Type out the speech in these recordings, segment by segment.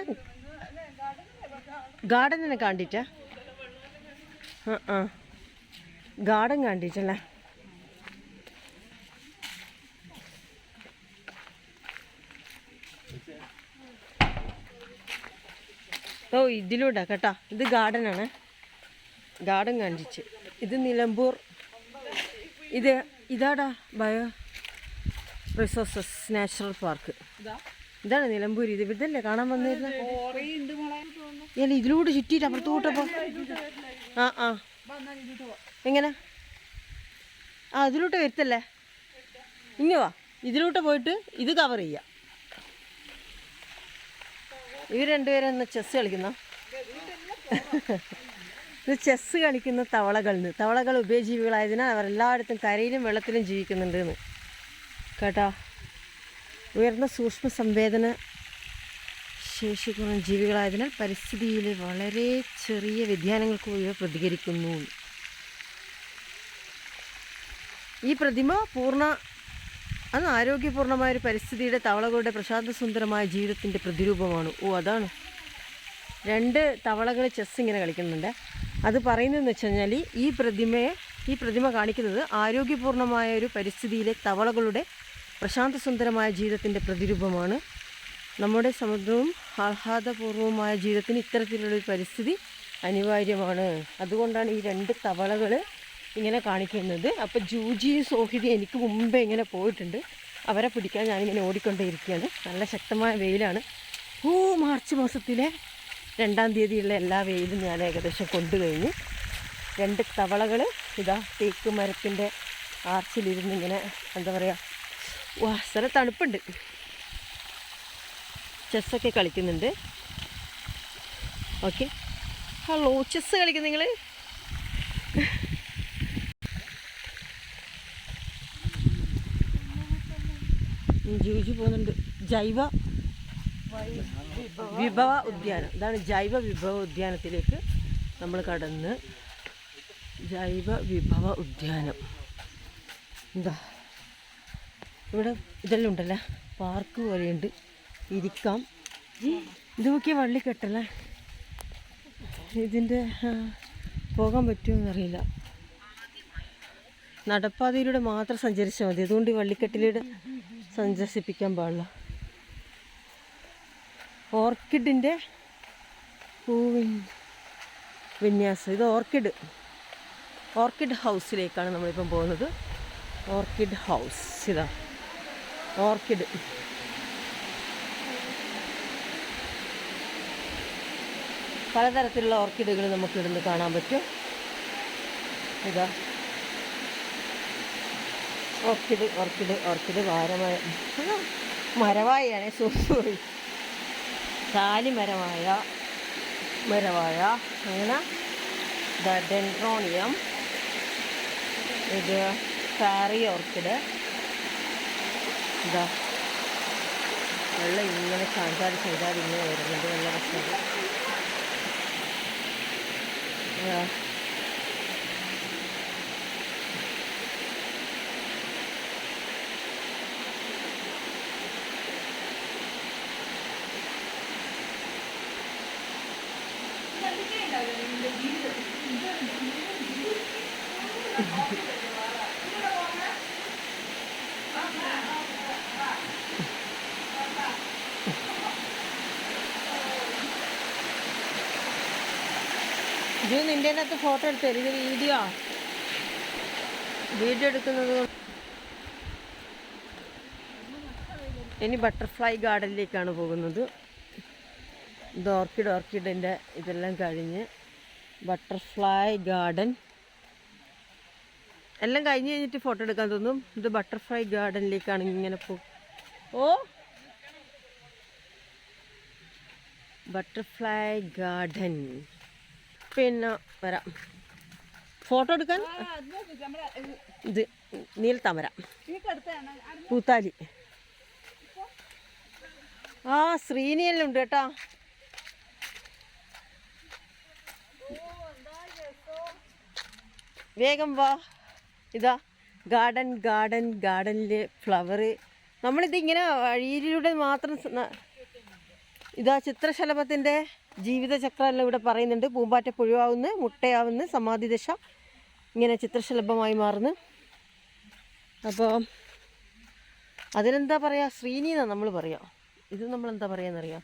വന്ന ഗാർഡനെ കണ്ടിട്ട് ആ ആ. ഗാർഡൻ കണ്ടിട്ടല്ലേ ഓ ഇതിലൂടെ കേട്ടോ. ഇത് ഗാർഡനാണ്. ഗാർഡൻ കാണിച്ച്. ഇത് നിലമ്പൂർ. ഇത് ഇതാടാ ബയോ റിസോഴ്സസ് നാച്ചുറൽ പാർക്ക്. ഇതാണ് നിലമ്പൂരി. ഇത് ഇതല്ലേ കാണാൻ വന്നിരുന്ന? ഞാൻ ഇതിലൂടെ ചുറ്റിയിട്ട് അപ്പുറത്തോട്ടപ്പോ. ആ ആ. എങ്ങനെ? ആ അതിലൂട്ട് വരുത്തല്ലേ? ഇങ്ങ വാ. ഇതിലൂട്ട് പോയിട്ട് ഇത് കവർ ചെയ്യാം. ഇവർ രണ്ടുപേരും ഒന്ന് ചെസ് കളിക്കുന്ന. ഇത് ചെസ് കളിക്കുന്ന തവളകളിന്ന് തവളകൾ ഉഭയജീവികളായതിനാൽ അവർ എല്ലായിടത്തും കരയിലും വെള്ളത്തിലും ജീവിക്കുന്നുണ്ട് കേട്ടോ? ഉയർന്ന സൂക്ഷ്മ സംവേദന ശേഷി കുറഞ്ഞ ജീവികളായതിനാൽ പരിസ്ഥിതിയിലെ വളരെ ചെറിയ വ്യതിയാനങ്ങൾക്ക് ഇവ പ്രതികരിക്കുന്നു. ഈ പ്രതിമ പൂർണ അത് ആരോഗ്യപൂർണമായ ഒരു പരിസ്ഥിതിയുടെ തവളകളുടെ പ്രശാന്തസുന്ദരമായ ജീവിതത്തിന്റെ പ്രതിരൂപമാണ്. ഓ അതാണ്. രണ്ട് തവളകൾ ചെസ് ഇങ്ങനെ കളിക്കുന്നുണ്ട്. അത് പറയുന്നതെന്ന് വെച്ച് കഴിഞ്ഞാൽ ഈ പ്രതിമയെ ഈ പ്രതിമ കാണിക്കുന്നത് ആരോഗ്യപൂർണമായ ഒരു പരിസ്ഥിതിയിലെ തവളകളുടെ പ്രശാന്തസുന്ദരമായ ജീവിതത്തിന്റെ പ്രതിരൂപമാണ്. നമ്മുടെ സമുദ്രവും ആഹ്ലാദപൂർവമായ ജീവിതത്തിന് ഇത്തരത്തിലുള്ളൊരു പരിസ്ഥിതി അനിവാര്യമാണ്. അതുകൊണ്ടാണ് ഈ രണ്ട് തവളകൾ ഇങ്ങനെ കാണിക്കുന്നത്. അപ്പോൾ ജൂജി സോഹിതി എനിക്ക് മുമ്പേ ഇങ്ങനെ പോയിട്ടുണ്ട്. അവരെ പിടിക്കാൻ ഞാനിങ്ങനെ ഓടിക്കൊണ്ടേയിരിക്കുകയാണ്. നല്ല ശക്തമായ വെയിലാണ്. ഓ മാർച്ച് മാസത്തിലെ രണ്ടാം തീയതിയുള്ള എല്ലാ വെയിലും ഞാൻ ഏകദേശം കൊണ്ടു കഴിഞ്ഞു രണ്ട് തവളകൾ ഇതാ തേക്ക് മരത്തിന്റെ ആർച്ചിലിരുന്ന് ഇങ്ങനെ എന്താ പറയുക വാ സ്ഥലം തണുപ്പുണ്ട്. ചെസ്സൊക്കെ കളിക്കുന്നുണ്ട്. ഓക്കെ. ഹലോ ചെസ്സ് കളിക്കും നിങ്ങൾ ജീവിച്ചു പോകുന്നുണ്ട്. ജൈവ വിഭവ ഉദ്യാനം. ഇതാണ് ജൈവ വിഭവ ഉദ്യാനത്തിലേക്ക് നമ്മൾ കടന്ന്. ജൈവ വിഭവ ഉദ്യാനം. എന്താ ഇവിടെ ഇതെല്ലാം ഉണ്ടല്ലേ? പാർക്ക് പോലെയുണ്ട്. ഇരിക്കാം. ഇത് നോക്കിയ വള്ളി കെട്ടല്ലേ ഇതിന്റെ പോകാൻ പറ്റുമെന്നറിയില്ല നടപ്പാതയിലൂടെ മാത്രം സഞ്ചരിച്ചാൽ മതി. അതുകൊണ്ട് ഈ വള്ളിക്കെട്ടിലൂടെ സഞ്ചരിപ്പിക്കാൻ പാടില്ല. ഓർക്കിഡിന്റെ പൂവിൻ വിന്യാസം. ഇത് ഓർക്കിഡ്. ഓർക്കിഡ് ഹൗസിലേക്കാണ് നമ്മളിപ്പം പോകുന്നത്. Orchid house. ഇതാ. ഓർക്കിഡ്. പലതരത്തിലുള്ള ഓർക്കിഡുകൾ നമുക്ക് ഇടുന്ന് കാണാൻ പറ്റും. ഇതാ. Orchid orchid orchid. വാരമായ മരവായാണ് സോറി. ചാലി മരമായ മരവായ അങ്ങനെ. ഡെൻട്രോണിയം ഇത് ഫാറി ഓർക്കിഡ്. ഇതാ. വെള്ളം ഇങ്ങനെ ചാഞ്ചാടി ചെയ്താൽ ഇങ്ങനെ വരുന്നുണ്ട് വെള്ള ഭക്ഷണം Thank ഇത് അകത്ത് ഫോട്ടോ എടുത്തേ? ഇത് വീഡിയോ വീഡിയോ എടുക്കുന്നത് ഇനി ബട്ടർഫ്ലൈ ഗാർഡനിലേക്കാണ് പോകുന്നത്. ഇത് ഓർക്കിഡ് ഓർക്കിഡിന്റെ ഇതെല്ലാം കഴിഞ്ഞ് ബട്ടർഫ്ലൈ ഗാർഡൻ എല്ലാം കഴിഞ്ഞ് കഴിഞ്ഞിട്ട് ഫോട്ടോ എടുക്കാൻ തോന്നും. ഇത് ബട്ടർഫ്ലൈ ഗാർഡനിലേക്കാണ് ഇങ്ങനെ പോ ഓ? ബട്ടർഫ്ലൈ ഗാർഡൻ പിന്നെ വരാം. ഫോട്ടോ എടുക്കാൻ? ഇത് നീലത്താമര പൂത്താലി. ആ ശ്രീനിയെല്ലാം ഉണ്ട് കേട്ടാ. വേഗം വാ. ഇതാ ഗാർഡൻ ഗാർഡൻ ഗാർഡനിൽ ഫ്ലവർ നമ്മളിതിങ്ങനെ വഴിയിലൂടെ മാത്രം ഇതാ ചിത്രശലഭത്തിന്റെ ജീവിതചക്രമെല്ലാം ഇവിടെ പറയുന്നുണ്ട്. പൂമ്പാറ്റ പുഴുവാവുന്നു മുട്ടയാവുന്നു സമാധിദശ. ഇങ്ങനെ ചിത്രശലഭമായി മാറുന്നു. അപ്പോൾ അതിനെന്താ പറയുക ശ്രീനി എന്നാണ് നമ്മൾ പറയാം. ഇത് നമ്മൾ എന്താ പറയുകയെന്നറിയാം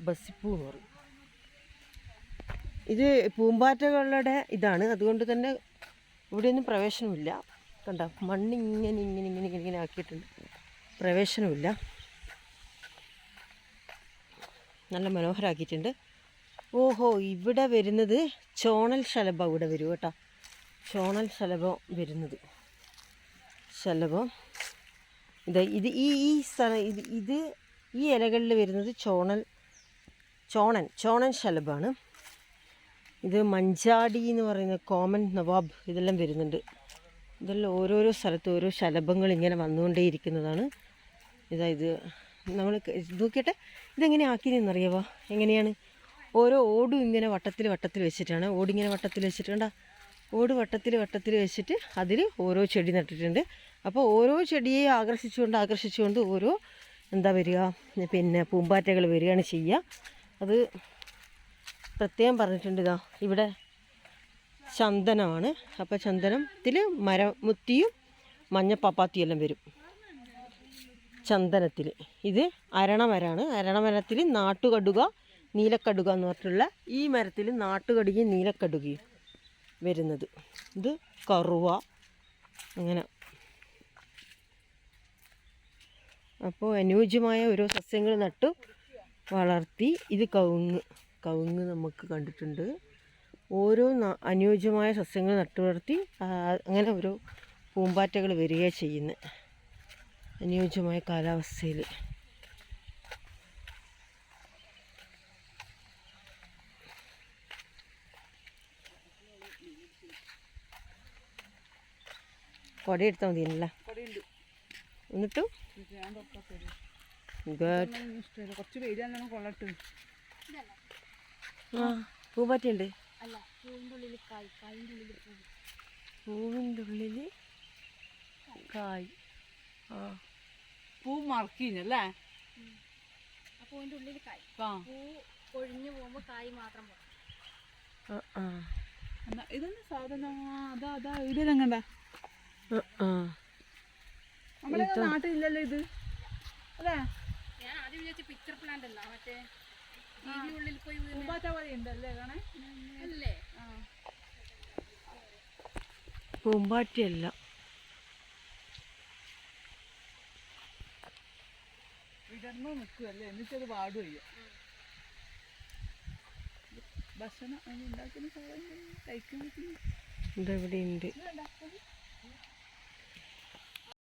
ബസിപ്പൂ എന്ന് പറയും. ഇത് പൂമ്പാറ്റകളുടെ ഇതാണ്. അതുകൊണ്ട് തന്നെ ഇവിടെയൊന്നും പ്രവേശനമില്ല. കണ്ട? മണ്ണിങ്ങനെ ഇങ്ങനെ ഇങ്ങനെ ഇങ്ങനെ ഇങ്ങനെ ആക്കിയിട്ടുണ്ട്. പ്രവേശനമില്ല. നല്ല മനോഹരമാക്കിയിട്ടുണ്ട് ഓഹോ ഇവിടെ വരുന്നത് ചോണൽ ശലഭം ഇവിടെ വരും കേട്ടോ. ചോണൽ ശലഭം വരുന്നത്. ശലഭം. ഇത് ഇത് ഈ ഈ സ്ഥലം ഇത് ഇത് ഈ ഇലകളിൽ വരുന്നത് ചോണൽ ചോണൻ ചോണൻ ശലഭമാണ്. ഇത് മഞ്ചാടി എന്ന് പറയുന്ന കോമൺ നവാബ് ഇതെല്ലാം വരുന്നുണ്ട്. ഇതെല്ലാം ഓരോരോ സ്ഥലത്ത് ഓരോ ശലഭങ്ങൾ ഇങ്ങനെ വന്നുകൊണ്ടേയിരിക്കുന്നതാണ്. ഇതാ ഇത് നമ്മൾ നോക്കിയിട്ട് ഇതെങ്ങനെ ആക്കിയതെന്നറിയാവോ? എങ്ങനെയാണ്? ഓരോ ഓടും ഇങ്ങനെ വട്ടത്തിൽ വട്ടത്തിൽ വെച്ചിട്ടാണ്. ഓടിങ്ങനെ വട്ടത്തിൽ വെച്ചിട്ട് കണ്ട ഓട് വട്ടത്തിൽ വട്ടത്തിൽ വെച്ചിട്ട് അതിൽ ഓരോ ചെടി നട്ടിട്ടുണ്ട്. അപ്പോൾ ഓരോ ചെടിയെ ആകർഷിച്ചുകൊണ്ട് ആകർഷിച്ചുകൊണ്ട് ഓരോ എന്താ വരിക പിന്നെ പൂമ്പാറ്റകൾ വരികയാണ് ചെയ്യുക അത് പ്രത്യേകം പറഞ്ഞിട്ടുണ്ട് ഇതാ ഇവിടെ ചന്ദനമാണ്. അപ്പോൾ ചന്ദനത്തിൽ മരമുത്തിയും മഞ്ഞപ്പാപ്പാത്തിയും എല്ലാം വരും. ചന്ദനത്തിൽ ഇത് അരണമരാണ് അരണമരത്തിൽ നാട്ടുകടുക നീലക്കടുക എന്ന് പറഞ്ഞിട്ടുള്ള ഈ മരത്തിൽ നാട്ടുകടുകയും നീലക്കടുകയും വരുന്നത്. ഇത് കറുവ. അങ്ങനെ. അപ്പോൾ അനുയോജ്യമായ ഓരോ സസ്യങ്ങൾ നട്ടു വളർത്തി ഇത് കവുങ്ങ് കവുങ്ങ് നമുക്ക് കണ്ടിട്ടുണ്ട്. ഓരോ അനുയോജ്യമായ സസ്യങ്ങൾ നട്ടു വളർത്തി അങ്ങനെ ഓരോ പൂമ്പാറ്റകൾ വരികയാണ് ചെയ്യുന്നത്. അനുയോജ്യമായ കാലാവസ്ഥയിൽ. കുട എടുത്താൽ എന്നിട്ട്? വെയിൽ നല്ലോണം കൊള്ളട്ട്. ആ പൂമ്പാറ്റയുണ്ട് അല്ല പൂവിന്റെ ഉള്ളിൽ കായ് കായിന്റെ ഉള്ളിൽ പൂവ് ഉള്ളിൽ കായ്. ആ. പൂ മറക്കിനല്ലേ? ആ പൂവിന്റെ ഉള്ളിൽ കായ്. പൂ കൊഴിഞ്ഞു പോകുമ്പോൾ കായ് മാത്രം ആ ഇതെന്താ സാധനം? ആ, അതാ അതാ ഇതെല്ലാം നാട്ടിലില്ലല്ലോ ഇത്. അല്ലേ? ഞാൻ ആദ്യം വിചാരിച്ച പിക്ചർ പ്ലാന്റ് അല്ല മറ്റേ ടിവി ഉള്ളിൽ പോയി ഉണ്ടല്ലേ കാണേ അല്ലേ ആ. പൂമ്പാറ്റയല്ല. വിടർന്ന് നിൽക്കുമല്ലേ എന്നിട്ടത് വാട് ഭക്ഷണം ഉണ്ടാക്കുന്ന സാധനം കഴിക്കുന്ന ഇതെവിടെ ഉണ്ട്.